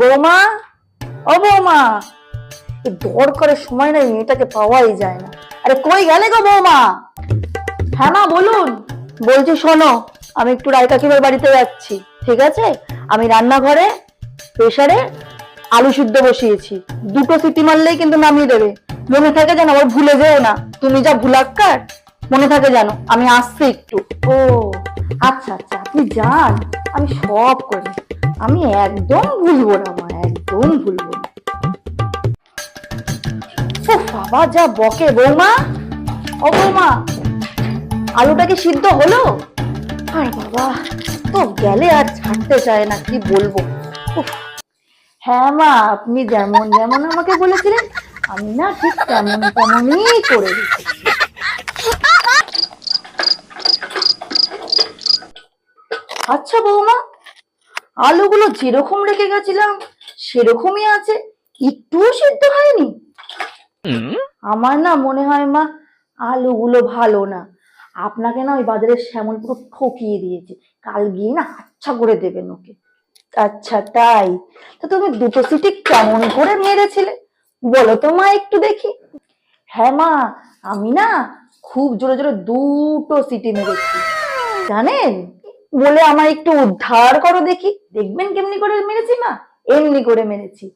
বৌমা? ও বৌমা! দরকারের সময় না মেয়েটাকে পাওয়াই যায় না। আরে কই গেলে গো বৌমা? হ্যাঁ মা, বলুন। বলছি শোনো, আমি একটু রায় কাকিমার বাড়িতে যাচ্ছি, ঠিক আছে? আমি রান্নাঘরে প্রেশারে আলু সিদ্ধ বসিয়েছি। দুটো সিটি মারলেই কিন্তু নামিয়ে দেবে। মনে থাকে যেন আবার ভুলে যেও না। তুমি যা ভুলাক্কার, মনে থাকে জানো আমি আসছি একটু। ও আচ্ছা আচ্ছা আপনি যান। আমি সব করি। আমি একদম ভুলবো না, মা, একদম ভুলবো না। বাবা, যা বকে, বৌমা। ও, বৌমা, আলুটা কি সিদ্ধ হলো? আর বাবা, তো গেলে আর ছাড়তে চায় না, কি বলব? হ্যাঁ মা, আপনি যেমন যেমন আমাকে বলেছিলেন, আমি না ঠিক তেমন তেমনই করে দিচ্ছি। আচ্ছা বৌমা আলুগুলো যেরকম রেখে গেছিলাম সেরকমই আছে। একটুও সিদ্ধ হয়নি। আমার না মনে হয় মা আলুগুলো ভালো না। আপনাকে না ওই বাজারের শ্যামল পুরো ঠকিয়ে দিয়েছে। কাল গিয়ে না আচ্ছা করে দেবেন ওকে। আচ্ছা তাই। তো তুমি দুটো সিটি কেমন করে মেরেছিলে? বলো তো মা একটু দেখি। হ্যাঁ মা আমি না খুব জোরে জোরে দুটো সিটি মেরেছি। জানেন? বলে আমার একটু উদ্ধার করো দেখি। দেখবেন কেমনি করে মেরেছি না এমনি করে মেরেছি।